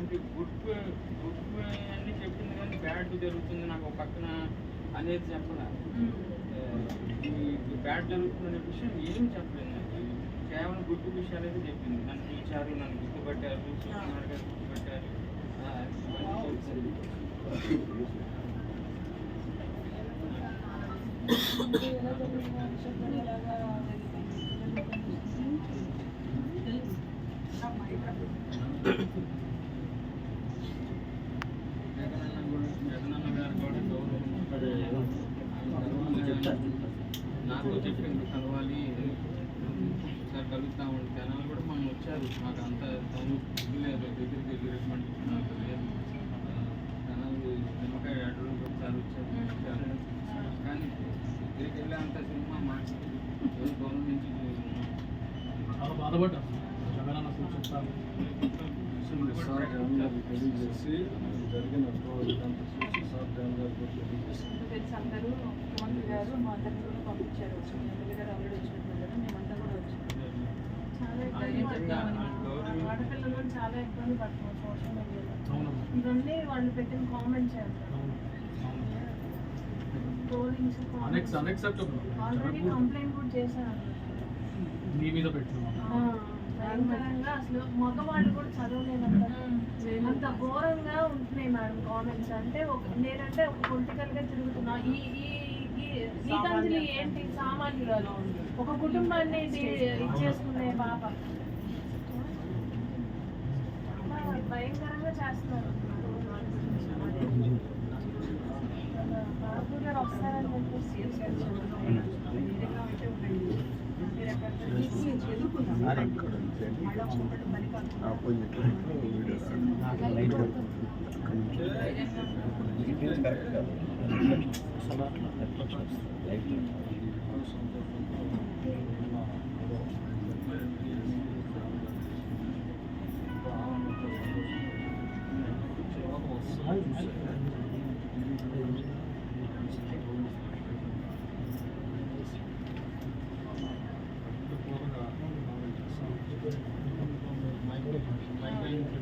ఇలాంటి good good అన్ని చెప్పింది కానీ బ్యాడ్ జరుగుతుంది నాకు ఒక పక్కన అనేది చెప్పలే ఈ బ్యాడ్ జరుగుతుందనే విషయం ఏం చెప్పలేదు నాకు కేవలం గుడ్ విషయాలు అయితే చెప్పింది. నన్ను పిలిచారు నన్ను గుర్తుపట్టారు గుర్తుపట్టారు. ఆ, ఇవన్నీ చెప్పింది. ఎలా జరిగింది చెప్పండి ఎలాగా జగనన్న కూడా జగనన్న గారు కూడా గౌరవం నాకు చెప్పింది కలవాలి? సార్ కలుగుతామండి జనాలు కూడా మనం వచ్చారు. మాకు అంత టైం లేదు రమ్మంటున్నారు లేదు ఆ, జనాలు నిమ్మకాయ అడ్డు ఒకసారి వచ్చారు. కానీ దగ్గరికి వెళ్ళే అంత సినిమా మాకు ఎవరు గవర్నమెంట్ చాలా బాధపడ్డా. జగనన్న సూచిస్తాను సార్ జగన్ గారికి తెలియజేసి జరిగిన ఇదంతా చూసి సార్ జగన్ గారికి కూడా తెలియజేసి పంపించారు. ఎమ్మెల్యే గారు ఆల్రెడీ వచ్చినట్టు కదా మేమంతా కూడా వచ్చాము చాలా ఇబ్బంది పడుతున్నాం ఆడపిల్లలు కూడా చాలా ఇబ్బంది పడుతున్నాం సోషల్ మీడియాలో ఇవన్నీ వాళ్ళు పెట్టిన కామెంట్స్ ట్రోలింగ్స్ ఆల్రెడీ కంప్లైంట్ కూడా చేశాను మీ మీద పెట్టినాం. భయంకరంగా అసలు మగవాళ్ళు కూడా చదవలేనంత అంత ఘోరంగా ఉంటున్నాయి మేడం కామెంట్స్ అంటే ఒక నేనంటే ఒక పొలిటికల్గా తిరుగుతున్నా. ఈ గీతాంజలి ఏంటి? సామాన్యురాలు ఒక కుటుంబాన్ని ఇచ్చేసుకునే పాప. భయంకరంగా చేస్తున్నారు. వాళ్ళ బాబు గారు వస్తారని చెప్పేసి యాక్సిడెంట్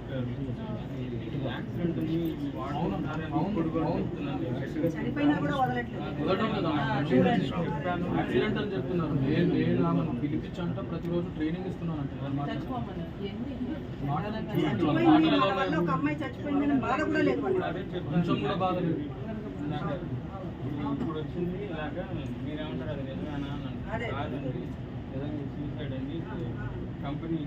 చనిపోయినా కదా యాక్సిడెంట్ అని చెప్తున్నారు నేను నేను ఆమెను పిలిపించంట ప్రతిరోజు ట్రైనింగ్. కొంచెం కూడా బాధ లేదు ఇప్పుడు వచ్చింది ఇలాగా మీరేమంటారు అది నిజమేనా అదే. సూసైడ్ అండి కంపెనీ